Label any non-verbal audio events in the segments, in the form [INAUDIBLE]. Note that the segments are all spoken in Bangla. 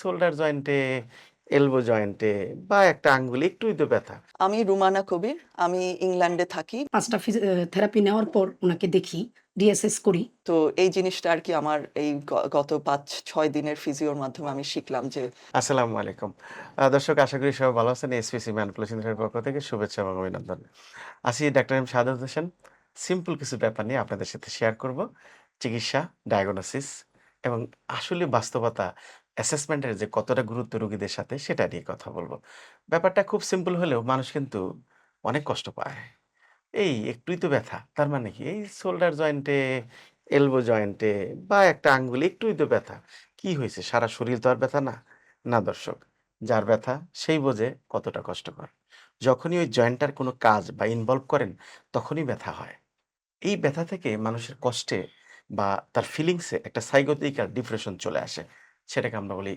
শোল্ডার জয়েন্টে, এলবো জয়েন্টে বা একটা আঙ্গুলে একটুই তো ব্যথা। আমি রুমানা কবির। আমি ইংল্যান্ডে থাকি। ৫ টা ফিজি অ্যা থেরাপি নেওয়ার পর উনাকে দেখি, ডিএসএস করি। তো এই জিনিসটা আরকি আমার এই গত ৫-৬ দিনের ফিজিওর মাধ্যমে আমি শিখলাম যে আসসালামু আলাইকুম। দর্শক আশা করি সবাই ভালো আছেন। এসপিসি ম্যানিপুলেশন পক্ষ থেকে শুভেচ্ছা এবং অভিনন্দন। আছি doctor M Shahadat Hossain. Simple কিছু ব্যাপার নিয়ে আপনাদের সাথে শেয়ার করব। চিকিৎসা, ডায়াগনোসিস এবং আসলে বাস্তবতা অ্যাসেসমেন্টের যে কতটা গুরুত্ব রোগীদের সাথে সেটা নিয়ে কথা বলব ব্যাপারটা খুব সিম্পল হলেও মানুষ কিন্তু অনেক কষ্ট পায়। এই একটুই তো ব্যথা। তার মানে কি? এই শোল্ডার জয়েন্টে, এলবো জয়েন্টে বা একটা আঙ্গুলে একটুই তো ব্যথা। কি হয়েছে সারা শরীর তো আর ব্যথা না। না দর্শক, যার ব্যথা সেই বোঝে কতটা কষ্টকর। যখনই ওই জয়েন্টটার কোনো কাজ বা ইনভলভ করেন তখনই ব্যথা হয়। এই ব্যথা থেকে মানুষের কষ্টে বা তার ফিলিংসে একটা সাইকোলজিক্যাল ডিপ্রেশন চলে আসে। সেটাকে আমরা বলি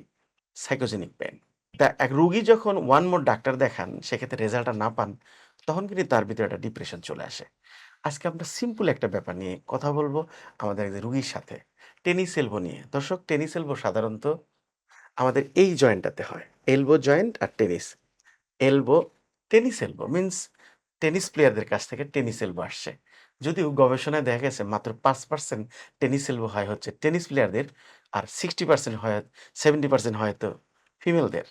সাইকোজেনিক পেন তা এক রুগী যখন ওয়ান মোর ডাক্তার দেখান, সেক্ষেত্রে রেজাল্টটা না পান, তখন কিন্তু তার ভিতরে একটা ডিপ্রেশন চলে আসে। আজকে আমরা সিম্পল একটা ব্যাপার নিয়ে কথা বলব আমাদের একজন রোগীর সাথে। টেনিস এলবো নিয়ে। দর্শক, টেনিস এলবো সাধারণত আমাদের এই জয়েন্টটাতে হয়। এলবো জয়েন্ট আর tennis. Elbow tennis elbow means tennis প্লেয়ারদের কাছ থেকে টেনিস এলবো আসছে। যদিও গবেষণায় দেখা গেছে মাত্র পাঁচ পার্সেন্ট টেনিস এলবো হয় হচ্ছে টেনিস প্লেয়ারদের আর 60% হয় 70% হয়তো ফিমেলদের।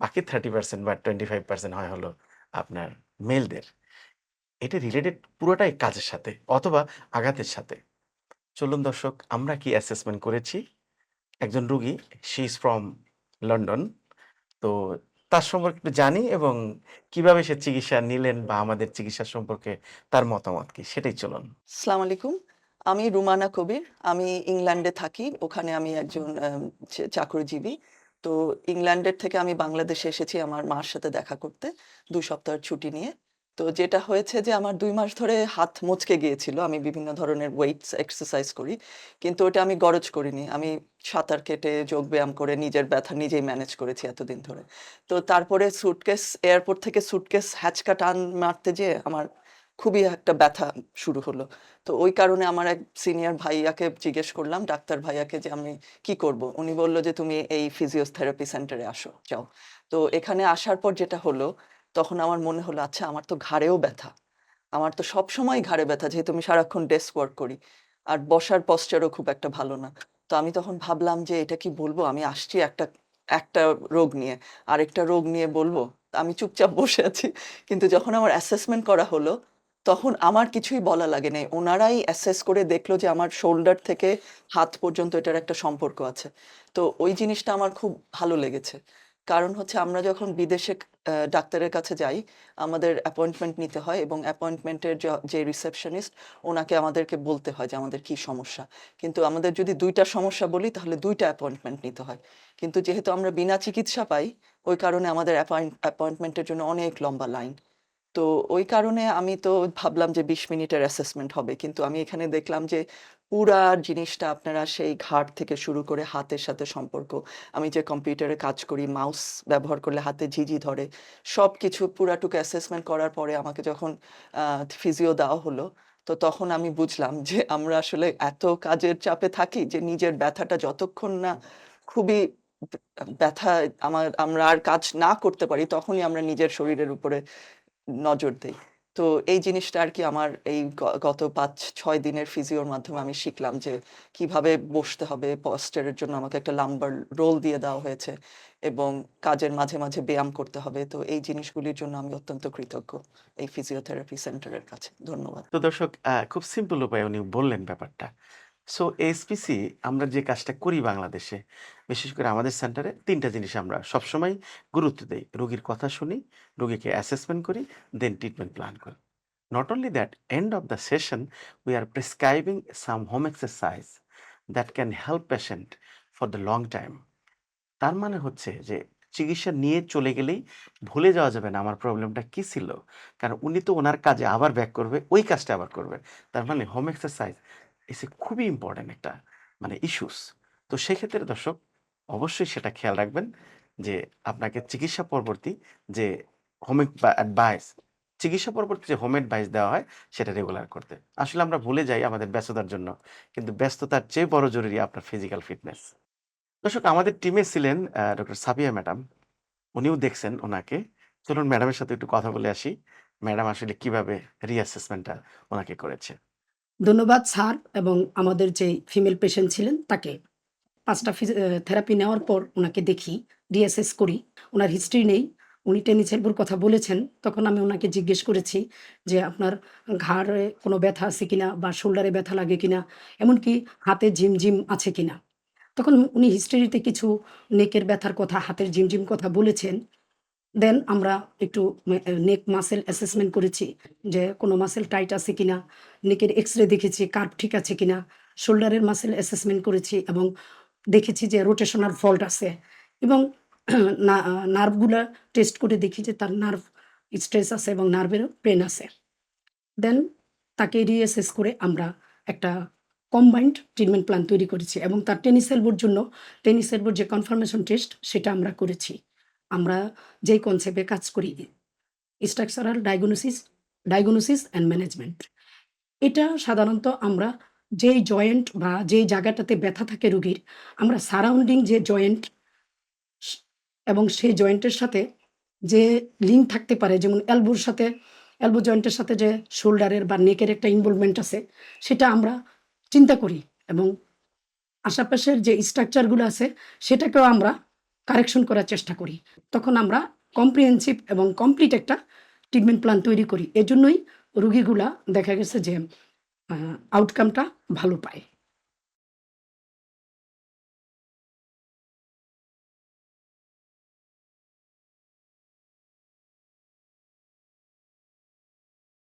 বাকি 30% বা 25% হয় হলো আপনার মেলদের। এটা রিলেটেড পুরোটাই কাজের সাথে অথবা আঘাতের সাথে। চলুন দর্শক, আমরা কি অ্যাসেসমেন্ট করেছি। একজন রুগী শি ইজ ফ্রম লন্ডন। তো তার সম্পর্কে একটু জানি এবং কীভাবে সে চিকিৎসা নিলেন বা আমাদের চিকিৎসা সম্পর্কে তার মতামত কি, সেটাই চলুন। আসসালামু আলাইকুম। আমি রুমানা কবির। আমি ইংল্যান্ডে থাকি। ওখানে আমি একজন চাকরিজীবী। তো ইংল্যান্ডের থেকে আমি বাংলাদেশে এসেছি আমার মার সাথে দেখা করতে ২ সপ্তাহের ছুটি নিয়ে। তো যেটা হয়েছে যে আমার দুই মাস ধরে হাত মচকে গিয়েছিল। আমি বিভিন্ন ধরনের ওয়েটস এক্সারসাইজ করি। কিন্তু ওটা আমি গরজ করিনি। আমি সাঁতার কেটে, যোগব্যায়াম করে নিজের ব্যথা নিজেই ম্যানেজ করেছি এতদিন ধরে। তো তারপরে সুটকেস এয়ারপোর্ট থেকে সুটকেস হ্যাচকা টান মারতে যেয়ে আমার খুবই একটা ব্যথা শুরু হলো। তো ওই কারণে আমার এক সিনিয়র ভাইয়াকে জিজ্ঞেস করলাম ডাক্তার ভাইয়াকে যে আমি কি করব? উনি বলল যে তুমি এই ফিজিওথেরাপি সেন্টারে আসো, যাও। তো এখানে আসার পর যেটা হলো তখন আমার মনে হলো আচ্ছা আমার তো ঘাড়েও ব্যথা। আমার তো সবসময় ঘাড়ে ব্যথা যেহেতু আমি সারাক্ষণ ডেস্ক ওয়ার্ক করি। আর বসার পশ্চারও খুব একটা ভালো না। তো আমি তখন ভাবলাম যে এটা কি বলব আমি আসছি একটা একটা রোগ নিয়ে। আরেকটা রোগ নিয়ে বলব আমি চুপচাপ বসে আছি। কিন্তু যখন আমার অ্যাসেসমেন্ট করা হলো তখন আমার কিছুই বলা লাগে নাই। ওনারাই অ্যাসেস করে দেখল যে আমার শোল্ডার থেকে হাত পর্যন্ত এটার একটা সম্পর্ক আছে। তো ওই জিনিসটা আমার খুব ভালো লেগেছে। কারণ হচ্ছে আমরা যখন বিদেশে ডাক্তারের কাছে যাই, আমাদের অ্যাপয়েন্টমেন্ট নিতে হয় এবং অ্যাপয়েন্টমেন্টের যে রিসেপশনিস্ট ওনাকে আমাদেরকে বলতে হয় যে আমাদের কি সমস্যা। কিন্তু আমাদের যদি দুইটা সমস্যা বলি, তাহলে দুইটা অ্যাপয়েন্টমেন্ট নিতে হয়। কিন্তু যেহেতু আমরা বিনা চিকিৎসা পাই, ওই কারণে আমাদের অ্যাপয়েন্ট অ্যাপয়েন্টমেন্টের জন্য অনেক লম্বা লাইন। তো ওই কারণে আমি তো ভাবলাম যে ২০ মিনিটের অ্যাসেসমেন্ট হবে। কিন্তু আমি এখানে দেখলাম যে পুরা জিনিসটা আপনারা সেই ঘাট থেকে শুরু করে হাতের সাথে সম্পর্ক। আমি যে কম্পিউটারে কাজ করি মাউস ব্যবহার করলে হাতে ঝিঁঝি ধরে। সবকিছু পুরাটুকু অ্যাসেসমেন্ট করার পরে আমাকে যখন ফিজিও দেওয়া হলো, তো তখন আমি বুঝলাম যে আমরা আসলে এত কাজের চাপে থাকি যে নিজের ব্যথাটা যতক্ষণ না খুবই ব্যথা আমার, আমরা আর কাজ না করতে পারি, তখনই আমরা নিজের শরীরের উপরে নজর দেই। তো এই জিনিসটা আর কি আমার এই গত ৫-৬ দিনের ফিজিওর মাধ্যমে আমি শিখলাম যে কীভাবে বসতে হবে। পশ্চারের জন্য আমাকে একটা লাম্বার রোল দিয়ে দেওয়া হয়েছে এবং কাজের মাঝে, মাঝে ব্যায়াম করতে হবে। তো এই জিনিসগুলির জন্য আমি অত্যন্ত কৃতজ্ঞ এই ফিজিওথেরাপি সেন্টারের কাছে। ধন্যবাদ। তো দর্শক খুব সিম্পল উপায়ে উনি বললেন ব্যাপারটা। সো এসপিসি আমরা যে কাজটা করি বাংলাদেশে বিশেষ করে আমাদের সেন্টারে ৩ টা জিনিস আমরা সবসময় গুরুত্ব দেই। রোগীর কথা শুনি, রোগীকে অ্যাসেসমেন্ট করি, দেন ট্রিটমেন্ট প্ল্যান করি। Not only that end of the session we are prescribing some home exercise that can help patient for the long time. তার মানে হচ্ছে যে চিকিৎসা নিয়ে চলে গেলেই ভুলে যাওয়া যাবে না আমার প্রবলেমটা কি ছিল। কারণ উনি তো ওনার কাজে আবার ব্যাক করবে, ওই কাজটা আবার করবে। তার মানে হোম এক্সারসাইজ ইস এ খুবই ইম্পর্ট্যান্ট একটা মানে ইস্যুস। তো সেক্ষেত্রে দর্শক, অবশ্যই সেটা খেয়াল রাখবেন যে আপনাকে চিকিৎসা পরবর্তী যে হোম অ্যাডভাইস চিকিৎসা পরবর্তী যে হোম অ্যাডভাইস দেওয়া হয়, সেটা রেগুলার করতে। আসলে আমরা ভুলে যাই আমাদের ব্যস্ততার জন্য। কিন্তু ব্যস্ততার চেয়ে বড় জরুরি আপনার ফিজিক্যাল ফিটনেস। দর্শক, আমাদের টিমে ছিলেন ডক্টর সাবিয়া ম্যাডাম উনিও দেখছেন ওনাকে চলুন ম্যাডামের সাথে একটু কথা বলে আসি ম্যাডাম আসলে কীভাবে রিঅ্যাসেসমেন্টটা ওনাকে করেছে ধন্যবাদ, স্যার, এবং আমাদের যে ফিমেল পেশেন্ট ছিলেন, তাকে পাঁচটা থেরাপি নেওয়ার পর ওনাকে দেখি রিঅ্যাসেস করি। ওনার হিস্ট্রি নেই, উনি টেনিস এলবোর কথা বলেছেন। তখন আমি ওনাকে জিজ্ঞেস করেছি যে, আপনার ঘাড়ে কোনো ব্যথা আছে কিনা বা শোল্ডারে ব্যথা লাগে কিনা? এমনকি হাতে ঝিমঝিম আছে কিনা? তখন উনি হিস্ট্রিতে কিছু নেকের ব্যথার কথা, হাতের ঝিমঝিম কথা বলেছেন। দেন আমরা একটু নেক মাসেল অ্যাসেসমেন্ট করেছি যে কোনো মাসেল টাইট আছে কিনা নেকের এক্স রে দেখেছি কার্ভ ঠিক আছে কিনা শোল্ডারের মাসেল অ্যাসেসমেন্ট করেছি এবং দেখেছি যে রোটেশনাল ফল্ট আছে এবং [CLEARS THROAT] নার্ভগুলো টেস্ট করে দেখি যে তার নার্ভ স্ট্রেস আছে এবং নার্ভেরও পেন আছে। দেন তাকে রিএসএস করে আমরা একটা কম্বাইন্ড ট্রিটমেন্ট প্ল্যান তৈরি করেছি এবং তার টেনিস এলবোর জন্য টেনিস এলবোর যে কনফার্মেশন টেস্ট সেটা আমরা করেছি। আমরা যেই কনসেপ্টে কাজ করি structural diagnosis diagnosis and management এটা সাধারণত আমরা যেই জয়েন্ট বা যেই জায়গাটাতে ব্যথা থাকে রুগীর, আমরা সারাউন্ডিং যে জয়েন্ট এবং সেই জয়েন্টের সাথে যে লিঙ্ক থাকতে পারে, যেমন এলবোর সাথে এলবো জয়েন্টের সাথে যে শোল্ডারের বা নেকের একটা ইনভলভমেন্ট আছে, সেটা আমরা চিন্তা করি এবং আশেপাশের যে স্ট্রাকচারগুলো আছে, সেটাকেও আমরা কারেকশন করার চেষ্টা করি। তখন আমরা কম্প্রিহেন্সিভ এবং কমপ্লিট একটা ট্রিটমেন্ট প্ল্যান তৈরি করি। এজন্যই রুগীগুলা দেখা গেছে যে আউটকামটা ভালো পায়।